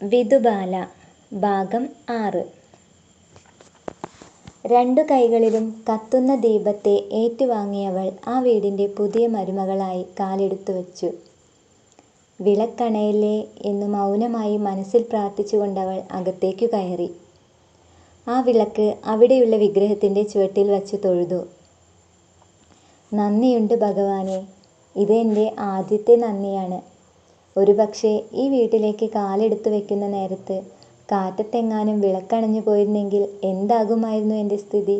വിധുബാല ഭാഗം ആറ് രണ്ടു കൈകളിലും കത്തുന്ന ദീപത്തെ ഏറ്റുവാങ്ങിയവൾ ആ വീടിന്റെ പുതിയ മരുമകളായി കാലെടുത്തു വച്ചു. വിളക്കണയല്ലേ എന്ന് മൗനമായി മനസ്സിൽ പ്രാർത്ഥിച്ചുകൊണ്ടവൾ അകത്തേക്കു കയറി. ആ വിളക്ക് അവിടെയുള്ള വിഗ്രഹത്തിന്റെ ചുവട്ടിൽ വച്ച് തൊഴുതു. നന്ദിയുണ്ട് ഭഗവാനെ ഇത് എന്റെ ആദ്യത്തെ നന്ദിയാണ്. ഒരുപക്ഷേ ഈ വീട്ടിലേക്ക് കാലെടുത്തു വെക്കുന്ന നേരത്ത് കാറ്റത്തെങ്ങാനും വിളക്കണഞ്ഞു പോയിരുന്നെങ്കിൽ എന്താകുമായിരുന്നു എന്റെ സ്ഥിതി?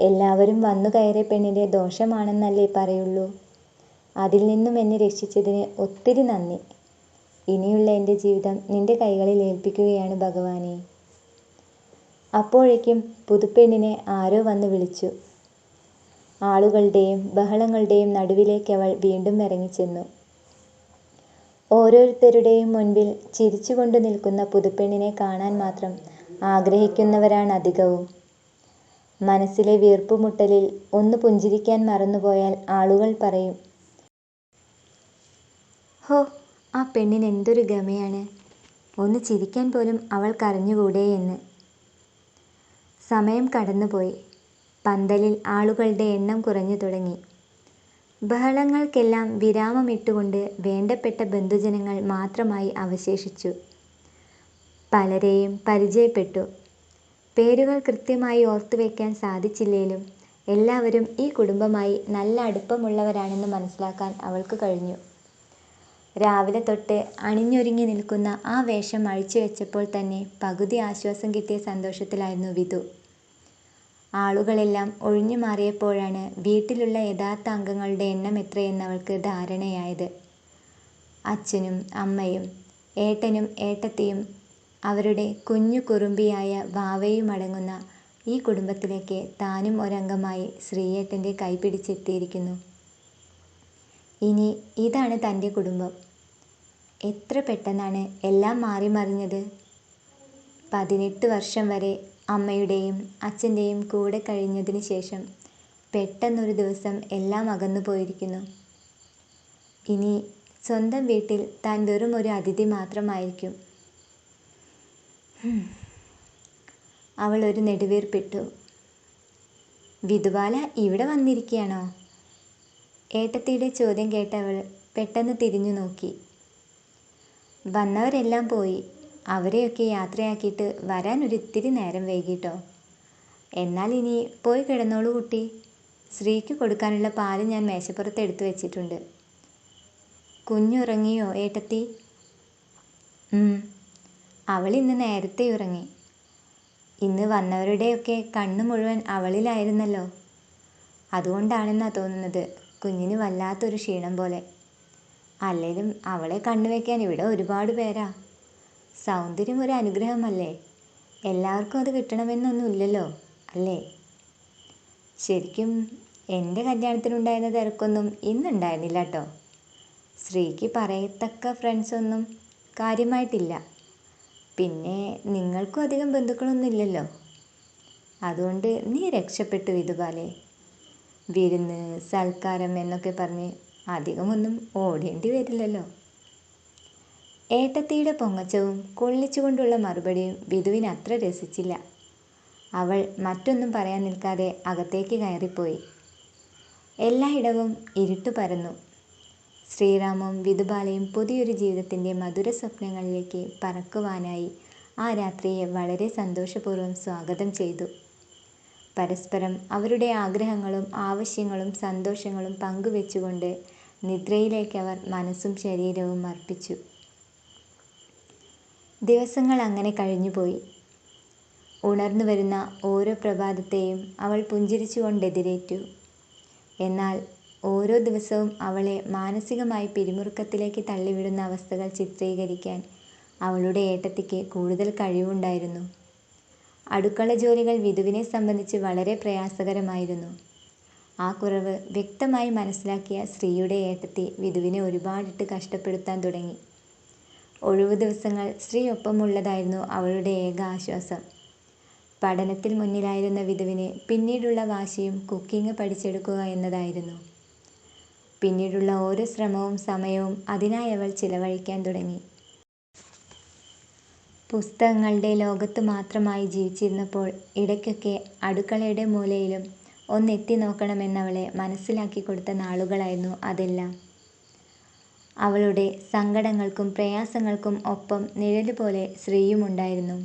എല്ലാവരും വന്നു കയറിയ പെണ്ണിന്റെ ദോഷമാണെന്നല്ലേ പറയുള്ളൂ. അതിൽ നിന്നും എന്നെ രക്ഷിച്ചതിന് ഒത്തിരി നന്ദി. ഇനിയുള്ള എന്റെ ജീവിതം നിന്റെ കൈകളിൽ ഏൽപ്പിക്കുകയാണ് ഭഗവാനെ അപ്പോഴേക്കും പുതുപ്പെണ്ണിനെ ആരോ വന്ന് വിളിച്ചു. ആളുകളുടെയും ബഹളങ്ങളുടെയും നടുവിലേക്ക് അവൾ വീണ്ടും ഇറങ്ങിച്ചെന്നു. ഓരോരുത്തരുടെയും മുൻപിൽ ചിരിച്ചുകൊണ്ടു നിൽക്കുന്ന പുതുപ്പെണ്ണിനെ കാണാൻ മാത്രം ആഗ്രഹിക്കുന്നവരാണധികവും. മനസ്സിലെ വീർപ്പുമുട്ടലിൽ ഒന്ന് പുഞ്ചിരിക്കാൻ മറന്നുപോയാൽ ആളുകൾ പറയും, ഹോ, ആ പെണ്ണിന് എന്തൊരു ഗമയാണ്. ഒന്ന് ചിരിക്കാൻ പോലും അവൾക്കറിഞ്ഞുകൂടേ എന്ന്. സമയം കടന്നുപോയി. പന്തലിൽ ആളുകളുടെ എണ്ണം കുറഞ്ഞു തുടങ്ങി. ബഹളങ്ങൾക്കെല്ലാം വിരാമമിട്ടുകൊണ്ട് വേണ്ടപ്പെട്ട ബന്ധുജനങ്ങൾ മാത്രമായി അവശേഷിച്ചു. പലരെയും പരിചയപ്പെട്ടു. പേരുകൾ കൃത്യമായി ഓർത്തുവയ്ക്കാൻ സാധിച്ചില്ലേലും എല്ലാവരും ഈ കുടുംബമായി നല്ല അടുപ്പമുള്ളവരാണെന്ന് മനസ്സിലാക്കാൻ അവൾക്ക് കഴിഞ്ഞു. രാവിലെ തൊട്ട് അണിഞ്ഞൊരുങ്ങി നിൽക്കുന്ന ആ വേഷം അഴിച്ചുവെച്ചപ്പോൾ തന്നെ പകുതി ആശ്വാസം കിട്ടിയ സന്തോഷത്തിലായിരുന്നു വിധു. ആളുകളെല്ലാം ഒഴിഞ്ഞു മാറിയപ്പോഴാണ് വീട്ടിലുള്ള യഥാർത്ഥ അംഗങ്ങളുടെ എണ്ണം എത്രയെന്നവൾക്ക് ധാരണയായത്. അച്ഛനും അമ്മയും ഏട്ടനും ഏട്ടത്തിയും അവരുടെ കുഞ്ഞു കുറുമ്പിയായ വാവയുമടങ്ങുന്ന ഈ കുടുംബത്തിലേക്ക് താനും ഒരംഗമായി ശ്രീയേട്ടന്റെ കൈപിടിച്ചെത്തിയിരിക്കുന്നു. ഇനി ഇതാണ് തന്റെ കുടുംബം. എത്ര പെട്ടെന്നാണ് എല്ലാം മാറിമറിഞ്ഞത്. പതിനെട്ട് വർഷം വരെ അമ്മയുടെയും അച്ഛന്റെയും കൂടെ കഴിഞ്ഞതിന് ശേഷം പെട്ടെന്നൊരു ദിവസം എല്ലാം അകന്നു പോയിരിക്കുന്നു ഇനി സ്വന്തം വീട്ടിൽ താൻ വെറും ഒരു അതിഥി മാത്രമായിരിക്കും. അവൾ ഒരു നെടുവീർപ്പിട്ടു. വിധുബാല ഇവിടെ വന്നിരിക്കുകയാണോ? ഏട്ടത്തിയുടെ ചോദ്യം കേട്ടവൾ പെട്ടെന്ന് തിരിഞ്ഞു നോക്കി. വന്നവരെല്ലാം പോയി. അവരെയൊക്കെ യാത്രയാക്കിയിട്ട് വരാൻ ഒരിത്തിരി നേരം വൈകിട്ടോ. എന്നാൽ ഇനി പോയി കിടന്നോളൂ കുട്ടി ശ്രീക്ക് കൊടുക്കാനുള്ള പാൽ ഞാൻ മേശപ്പുറത്ത് എടുത്തു വെച്ചിട്ടുണ്ട്. കുഞ്ഞുറങ്ങിയോ ഏട്ടത്തി അവൾ ഇന്ന് നേരത്തെ ഉറങ്ങി. ഇന്ന് വന്നവരുടെയൊക്കെ കണ്ണ് മുഴുവൻ അവളിലായിരുന്നല്ലോ. അതുകൊണ്ടാണെന്നാ തോന്നുന്നത് കുഞ്ഞിന് വല്ലാത്തൊരു ക്ഷീണം പോലെ. അല്ലേലും അവളെ കണ്ണുവെക്കാൻ ഇവിടെ ഒരുപാട് പേരാ. സൗന്ദര്യം ഒരു അനുഗ്രഹമല്ലേ. എല്ലാവർക്കും അത് കിട്ടണമെന്നൊന്നുമില്ലല്ലോ അല്ലേ? ശരിക്കും എന്റെ കല്യാണത്തിനുണ്ടായിരുന്ന തിരക്കൊന്നും ഇന്നുണ്ടായിരുന്നില്ല കേട്ടോ ശ്രീക്ക് പറയത്തക്ക ഫ്രണ്ട്സൊന്നും കാര്യമായിട്ടില്ല. പിന്നെ നിങ്ങൾക്കും അധികം ബന്ധുക്കളൊന്നും ഇല്ലല്ലോ അതുകൊണ്ട് നീ രക്ഷപ്പെട്ടു ഇതുപോലെ വിരുന്ന് സൽക്കാരം എന്നൊക്കെ പറഞ്ഞ് അധികമൊന്നും ഓടേണ്ടി വരില്ലല്ലോ. ഏട്ടത്തിയുടെ പൊങ്ങച്ചവും കൊള്ളിച്ചുകൊണ്ടുള്ള മറുപടിയും വിധുവിന് അത്ര രസിച്ചില്ല. അവൾ മറ്റൊന്നും പറയാൻ നിൽക്കാതെ അകത്തേക്ക് കയറിപ്പോയി. എല്ലായിടവും ഇരുട്ടു പരന്നു. ശ്രീറാമും വിധുബാലയും പുതിയൊരു ജീവിതത്തിന്റെ മധുര സ്വപ്നങ്ങളിലേക്ക് പറക്കുവാനായി ആ രാത്രിയെ വളരെ സന്തോഷപൂർവം സ്വാഗതം ചെയ്തു. പരസ്പരം അവരുടെ ആഗ്രഹങ്ങളും ആവശ്യങ്ങളും സന്തോഷങ്ങളും പങ്കുവെച്ചുകൊണ്ട് നിദ്രയിലേക്കവർ മനസ്സും ശരീരവും അർപ്പിച്ചു. ദിവസങ്ങൾ അങ്ങനെ കഴിഞ്ഞുപോയി. ഉണർന്നുവരുന്ന ഓരോ പ്രഭാതത്തെയും അവൾ പുഞ്ചിരിച്ചുകൊണ്ടെതിരേറ്റു. എന്നാൽ ഓരോ ദിവസവും അവളെ മാനസികമായി പിരിമുറുക്കത്തിലേക്ക് തള്ളിവിടുന്ന അവസ്ഥകൾ ചിത്രീകരിക്കാൻ അവളുടെ ഏട്ടത്തിക്ക് കൂടുതൽ കഴിവുണ്ടായിരുന്നു. അടുക്കള ജോലികൾ വിധുവിനെ സംബന്ധിച്ച് വളരെ പ്രയാസകരമായിരുന്നു. ആ കുറവ് വ്യക്തമായി മനസ്സിലാക്കിയ ശ്രീയുടെ ഏട്ടത്തി വിധുവിനെ ഒരുപാടിട്ട് കഷ്ടപ്പെടുത്താൻ തുടങ്ങി. ഒഴിവുദിവസങ്ങൾ ദിവസങ്ങൾ ഒപ്പമുള്ളതായിരുന്നു അവളുടെ ഏക ആശ്വാസം. പഠനത്തിൽ മുന്നിലായിരുന്ന വിധുവിന് പിന്നീടുള്ള വാശിയും കുക്കിംഗ് പഠിച്ചെടുക്കുക എന്നതായിരുന്നു. പിന്നീടുള്ള ഓരോ ശ്രമവും സമയവും അതിനായി അവൾ ചിലവഴിക്കാൻ തുടങ്ങി. പുസ്തകങ്ങളുടെ ലോകത്ത് മാത്രമായി ജീവിച്ചിരുന്നപ്പോൾ ഇടയ്ക്കൊക്കെ അടുക്കളയുടെ മൂലയിലും ഒന്നെത്തി നോക്കണമെന്നവളെ മനസ്സിലാക്കി കൊടുത്ത നാളുകളായിരുന്നു അതെല്ലാം. അവളുടെ സങ്കടങ്ങൾക്കും പ്രയാസങ്ങൾക്കും ഒപ്പം നിഴലുപോലെ ശ്രീയുമുണ്ടായിരുന്നു.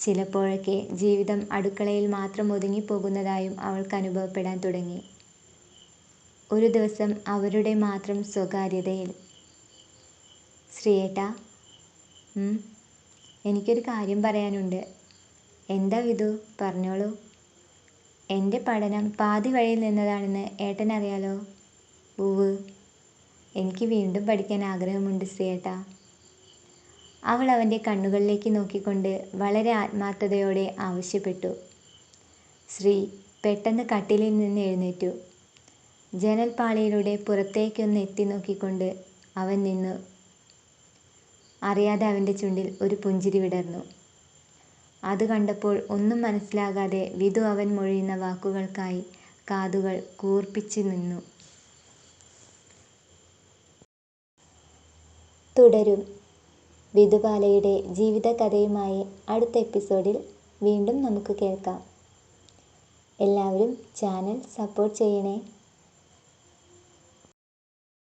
ചിലപ്പോഴൊക്കെ ജീവിതം അടുക്കളയിൽ മാത്രം ഒതുങ്ങിപ്പോകുന്നതായും അവൾക്ക് അനുഭവപ്പെടാൻ തുടങ്ങി. ഒരു ദിവസം അവരുടെ മാത്രം സ്വകാര്യതയിൽ "ശ്രീയേട്ടാ, എനിക്കൊരു കാര്യം പറയാനുണ്ട്. "എന്താ വിധു, പറഞ്ഞോളൂ. എന്റെ പഠനം പാതി വഴിയിൽ നിന്നതാണെന്ന് ഏട്ടനറിയാലോ. "ഉവ്വ്. എനിക്ക് വീണ്ടും പഠിക്കാൻ ആഗ്രഹമുണ്ട് ശ്രീയേട്ടാ. " അവൾ അവന്റെ കണ്ണുകളിലേക്ക് നോക്കിക്കൊണ്ട് വളരെ ആത്മാർത്ഥതയോടെ ആവശ്യപ്പെട്ടു. ശ്രീ പെട്ടെന്ന് കട്ടിലിൽ നിന്ന് എഴുന്നേറ്റു. ജനൽപാളയിലൂടെ പുറത്തേക്കൊന്ന് എത്തി നോക്കിക്കൊണ്ട് അവൻ നിന്നു. അറിയാതെ അവന്റെ ചുണ്ടിൽ ഒരു പുഞ്ചിരി വിടർന്നു. അത് കണ്ടപ്പോൾ ഒന്നും മനസ്സിലാകാതെ വിധു അവൻ മൊഴിയുന്ന വാക്കുകൾക്കായി കാതുകൾ കൂർപ്പിച്ച് നിന്നു. തുടരും. വിധുബാലയുടെ ജീവിതകഥയുമായി അടുത്ത എപ്പിസോഡിൽ വീണ്ടും നമുക്ക് കേൾക്കാം. എല്ലാവരും ചാനൽ സപ്പോർട്ട് ചെയ്യണേ.